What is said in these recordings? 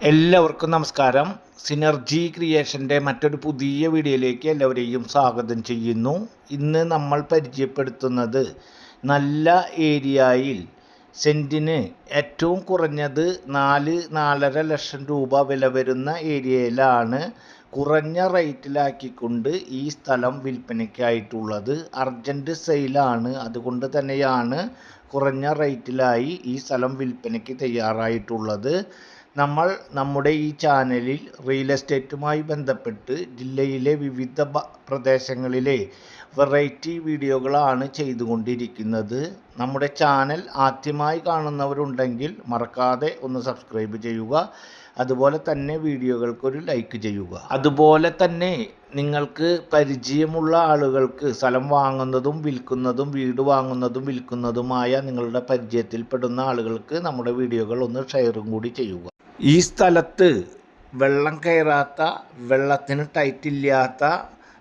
എല്ലാവർക്കും നമസ്കാരം. സിനർജി ക്രിയേഷന്റെ മറ്റൊരു പുതിയ വീഡിയോയിലേക്ക് എല്ലാവരെയും സ്വാഗതം ചെയ്യുന്നു. ഇന്ന് നമ്മൾ പരിചയപ്പെടുത്തുന്നത് നല്ല ഏരിയയിൽ സെന്റിന് ഏറ്റവും കുറഞ്ഞത് നാല് നാലര ലക്ഷം രൂപ വില വരുന്ന ഏരിയയിലാണ് കുറഞ്ഞ റേറ്റിലാക്കിക്കൊണ്ട് ഈ സ്ഥലം വിൽപ്പനയ്ക്കായിട്ടുള്ളത്. അർജന്റ് സെയിലാണ്. അതുകൊണ്ട് തന്നെയാണ് കുറഞ്ഞ റേറ്റിലായി ഈ സ്ഥലം വിൽപ്പനയ്ക്ക് തയ്യാറായിട്ടുള്ളത്. നമ്മൾ നമ്മുടെ ഈ ചാനലിൽ റിയൽ എസ്റ്റേറ്റുമായി ബന്ധപ്പെട്ട് ജില്ലയിലെ വിവിധ പ്രദേശങ്ങളിലെ വെറൈറ്റി വീഡിയോകളാണ് ചെയ്തുകൊണ്ടിരിക്കുന്നത്. നമ്മുടെ ചാനൽ ആദ്യമായി കാണുന്നവരുണ്ടെങ്കിൽ മറക്കാതെ ഒന്ന് സബ്സ്ക്രൈബ് ചെയ്യുക. അതുപോലെ തന്നെ വീഡിയോകൾക്കൊരു ലൈക്ക് ചെയ്യുക. അതുപോലെ തന്നെ നിങ്ങൾക്ക് പരിചയമുള്ള ആളുകൾക്ക് സ്ഥലം വാങ്ങുന്നതും വിൽക്കുന്നതും വീട് വാങ്ങുന്നതും വിൽക്കുന്നതുമായ നിങ്ങളുടെ പരിചയത്തിൽപ്പെടുന്ന ആളുകൾക്ക് നമ്മുടെ വീഡിയോകൾ ഒന്ന് ഷെയറും കൂടി ചെയ്യുക. ഈ സ്ഥലത്ത് വെള്ളം കയറാത്ത വെള്ളത്തിന് ടൈറ്റില്ലാത്ത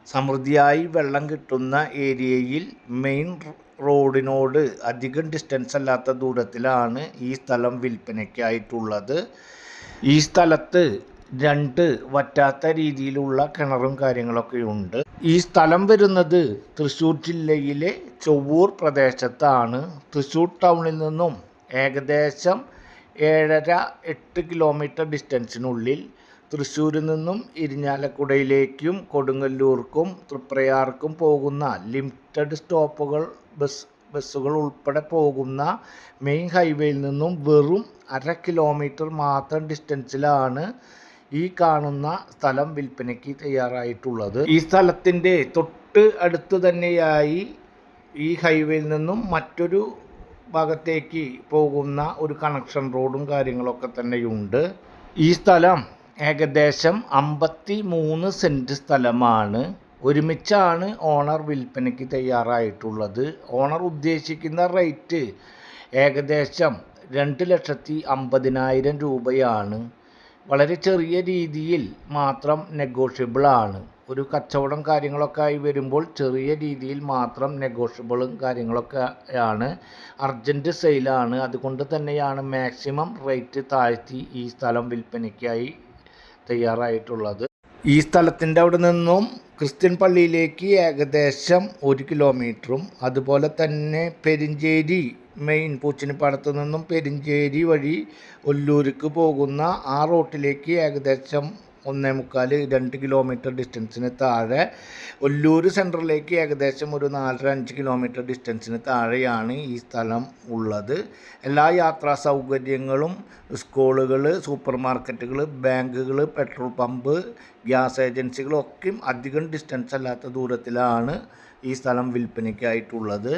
സമൃദ്ധിയായി വെള്ളം കിട്ടുന്ന ഏരിയയിൽ മെയിൻ റോഡിനോട് അധികം ഡിസ്റ്റൻസ് അല്ലാത്ത ദൂരത്തിലാണ് ഈ സ്ഥലം വിൽപ്പനയ്ക്കായിട്ടുള്ളത്. ഈ സ്ഥലത്ത് രണ്ട് വറ്റാത്ത രീതിയിലുള്ള കിണറും കാര്യങ്ങളൊക്കെ ഉണ്ട്. ഈ സ്ഥലം വരുന്നത് തൃശ്ശൂർ ജില്ലയിലെ ചൊവ്വൂർ പ്രദേശത്താണ്. തൃശ്ശൂർ ടൗണിൽ നിന്നും ഏകദേശം ഏഴര എട്ട് കിലോമീറ്റർ ഡിസ്റ്റൻസിനുള്ളിൽ തൃശ്ശൂരിൽ നിന്നും ഇരിഞ്ഞാലക്കുടയിലേക്കും കൊടുങ്ങല്ലൂർക്കും തൃപ്രയാർക്കും പോകുന്ന ലിമിറ്റഡ് സ്റ്റോപ്പുകൾ ബസ് ബസ്സുകൾ ഉൾപ്പെടെ പോകുന്ന മെയിൻ ഹൈവേയിൽ നിന്നും വെറും അര കിലോമീറ്റർ മാത്രം ഡിസ്റ്റൻസിലാണ് ഈ കാണുന്ന സ്ഥലം വിൽപ്പനയ്ക്ക് തയ്യാറായിട്ടുള്ളത്. ഈ സ്ഥലത്തിന്റെ തൊട്ട് അടുത്ത് തന്നെയായി ഈ ഹൈവേയിൽ നിന്നും മറ്റൊരു ഭാഗത്തേക്ക് പോകുന്ന ഒരു കണക്ഷൻ റോഡും കാര്യങ്ങളൊക്കെ തന്നെയുണ്ട്. ഈ സ്ഥലം ഏകദേശം അമ്പത്തി മൂന്ന് സെന്റ് സ്ഥലമാണ്. ഒരുമിച്ചാണ് ഓണർ വിൽപ്പനയ്ക്ക് തയ്യാറായിട്ടുള്ളത്. ഓണർ ഉദ്ദേശിക്കുന്ന റേറ്റ് ഏകദേശം രണ്ട് ലക്ഷത്തി അമ്പതിനായിരം രൂപയാണ്. വളരെ ചെറിയ രീതിയിൽ മാത്രം നെഗോഷ്യബിൾ ആണ്. ഒരു കച്ചവടം കാര്യങ്ങളൊക്കെ ആയി വരുമ്പോൾ ചെറിയ രീതിയിൽ മാത്രം നെഗോഷ്യബിളും കാര്യങ്ങളൊക്കെ ആണ്. അർജന്റ് സെയിലാണ് അതുകൊണ്ട് തന്നെയാണ് മാക്സിമം റേറ്റ് താഴ്ത്തി ഈ സ്ഥലം വിൽപ്പനയ്ക്കായി തയ്യാറായിട്ടുള്ളത്. ഈ സ്ഥലത്തിന്റെ അവിടെ നിന്നും ക്രിസ്ത്യൻ പള്ളിയിലേക്ക് ഏകദേശം ഒരു കിലോമീറ്ററും അതുപോലെ തന്നെ പെരിഞ്ചേരി മെയിൻ പൂച്ചിനിപ്പാടത്തു നിന്നും പെരിഞ്ചേരി വഴി ഒല്ലൂർക്ക് പോകുന്ന ആ റോട്ടിലേക്ക് ഏകദേശം ഒന്നേ മുക്കാൽ രണ്ട് കിലോമീറ്റർ ഡിസ്റ്റൻസിന് താഴെ. ഒല്ലൂർ സെന്ററിലേക്ക് ഏകദേശം ഒരു നാലര അഞ്ച് കിലോമീറ്റർ ഡിസ്റ്റൻസിന് താഴെയാണ് ഈ സ്ഥലം ഉള്ളത്. എല്ലാ യാത്രാ സൗകര്യങ്ങളും സ്കൂളുകൾ സൂപ്പർ മാർക്കറ്റുകൾ ബാങ്കുകൾ പെട്രോൾ പമ്പ് ഗ്യാസ് ഏജൻസികളൊക്കെയും അധികം ഡിസ്റ്റൻസ് അല്ലാത്ത ദൂരത്തിലാണ് ഈ സ്ഥലം വിൽപ്പനയ്ക്കായിട്ടുള്ളത്.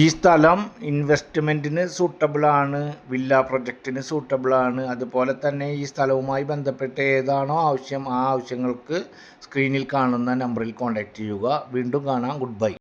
ഈ സ്ഥലം ഇൻവെസ്റ്റ്മെന്റിന് സൂട്ടബിളാണ് വില്ല പ്രൊജക്റ്റിന് സൂട്ടബിളാണ് അതുപോലെ തന്നെ ഈ സ്ഥലവുമായി ബന്ധപ്പെട്ട് ഏതാണോ ആവശ്യം ആ ആവശ്യങ്ങൾക്ക് സ്ക്രീനിൽ കാണുന്ന നമ്പറിൽ കോൺടാക്റ്റ് ചെയ്യുക. വീണ്ടും കാണാം. Good bye